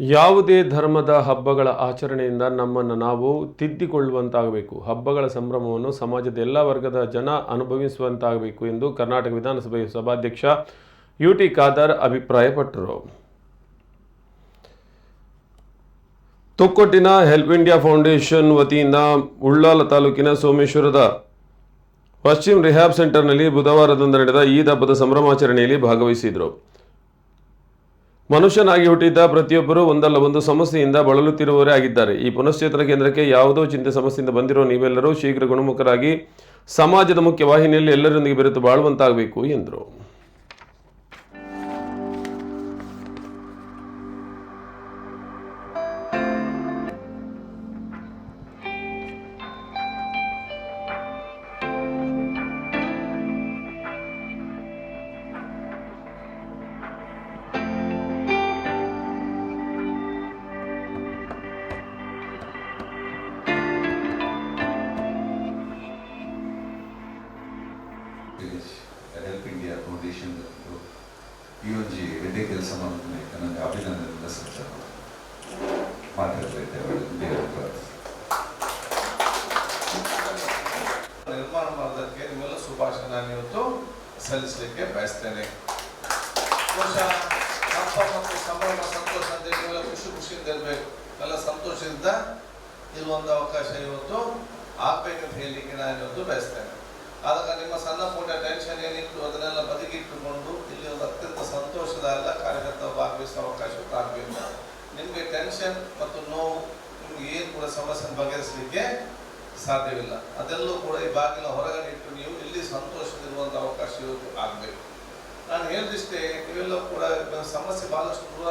ಯಾವುದೇ ಧರ್ಮದ ಹಬ್ಬಗಳ ಆಚರಣೆಯಿಂದ ನಮ್ಮನ್ನು ನಾವು ತಿದ್ದಿಕೊಳ್ಳುವಂತಾಗಬೇಕು. ಹಬ್ಬಗಳ ಸಂಭ್ರಮವನ್ನು ಸಮಾಜದ ಎಲ್ಲ ವರ್ಗದ ಜನ ಅನುಭವಿಸುವಂತಾಗಬೇಕು ಎಂದು ಕರ್ನಾಟಕ ವಿಧಾನಸಭೆಯ ಸಭಾಧ್ಯಕ್ಷ ಯು ಟಿ ಖಾದರ್ ಅಭಿಪ್ರಾಯಪಟ್ಟರು. ತೊಕ್ಕೊಟ್ಟಿನ ಹೆಲ್ಪ್ ಇಂಡಿಯಾ ಫೌಂಡೇಶನ್ ವತಿಯಿಂದ ಉಳ್ಳಾಲ ತಾಲೂಕಿನ ಸೋಮೇಶ್ವರದ ಪಶ್ಚಿಮ ರಿಹ್ಯಾಬ್ ಸೆಂಟರ್ನಲ್ಲಿ ಬುಧವಾರದಂದು ನಡೆದ ಈದ್ ಹಬ್ಬದ ಸಂಭ್ರಮಾಚರಣೆಯಲ್ಲಿ ಭಾಗವಹಿಸಿದರು. ಮನುಷ್ಯನಾಗಿ ಹುಟ್ಟಿದ್ದ ಪ್ರತಿಯೊಬ್ಬರೂ ಒಂದಲ್ಲ ಒಂದು ಸಮಸ್ಯೆಯಿಂದ ಬಳಲುತ್ತಿರುವವರೇ ಆಗಿದ್ದಾರೆ. ಈ ಪುನಶ್ಚೇತನ ಕೇಂದ್ರಕ್ಕೆ ಯಾವುದೋ ಚಿಂತೆ ಸಮಸ್ಯೆಯಿಂದ ಬಂದಿರೋ ನೀವೆಲ್ಲರೂ ಶೀಘ್ರ ಗುಣಮುಖರಾಗಿ ಸಮಾಜದ ಮುಖ್ಯ ವಾಹಿನಿಯಲ್ಲಿ ಎಲ್ಲರೊಂದಿಗೆ ಬೆರೆತು ಬಾಳುವಂತಾಗಬೇಕು, ಎಂದರು. ಹೆಲ್ಪ್ ಇಂಡಿಯಾ ಫೌಂಡೇಶನ್ ಈ ಒಂಜಿ ಎಡ್ಡೆ ಕೆಲಸ ಮಾಡ್ತೀನಿ ನನಗೆ ಅಭಿನಂದನೆಯಿಂದ ಸಲ್ಲಿಸ್ತಾರೆ ಮಾತಾಡ್ತೈತೆ ನಿರ್ಮಾಣ ಮಾಡೋದಕ್ಕೆ ನಿಮ್ಮೆಲ್ಲ ಶುಭಾಶಯ ಇವತ್ತು ಸಲ್ಲಿಸಲಿಕ್ಕೆ ಬಯಸ್ತೇನೆ. ಮತ್ತು ಸಂಭ್ರಮ, ಸಂತೋಷ ಅಂತ ನೀವೆಲ್ಲ ಖುಷಿ, ಖುಷಿಯಿಂದ ಇರಬೇಕು. ಎಲ್ಲ ಸಂತೋಷದಿಂದ ಇರುವಂಥ ಅವಕಾಶ ಇವತ್ತು. ಆಗ್ಬೇಕಂತ ಹೇಳಲಿಕ್ಕೆ ನಾನು ಇವತ್ತು ಬಯಸ್ತೇನೆ. ಆದಾಗ ನಿಮ್ಮ ಸಣ್ಣ ಪುಟ್ಟ ಟೆನ್ಷನ್ ಏನಿತ್ತು ಅದನ್ನೆಲ್ಲ ಬದಿಗಿಟ್ಟುಕೊಂಡು ಇಲ್ಲಿ ಒಂದು ಅತ್ಯಂತ ಸಂತೋಷದ ಎಲ್ಲ ಕಾರ್ಯಕರ್ತ ಭಾಗವಹಿಸುವ ಅವಕಾಶ ಆಗಬೇಕು ನಿಮಗೆ ಟೆನ್ಷನ್ ಮತ್ತು ನೋವು ನಿಮ್ಗೆ ಏನು ಕೂಡ ಸಮಸ್ಯೆ ಬಗೆಹರಿಸಲಿಕ್ಕೆ ಸಾಧ್ಯವಿಲ್ಲ. ಅದೆಲ್ಲೂ ಕೂಡ ಈ ಬಾಗಿಲ ಹೊರಗಡೆ ಇಟ್ಟು ನೀವು ಇಲ್ಲಿ ಸಂತೋಷದಿರುವಂಥ ಅವಕಾಶ ಆಗಬೇಕು. ನಾನು ಹೇಳಿದಿಷ್ಟೇ, ನೀವೆಲ್ಲ ಕೂಡ ಸಮಸ್ಯೆ ಭಾಳಷ್ಟು ದೂರ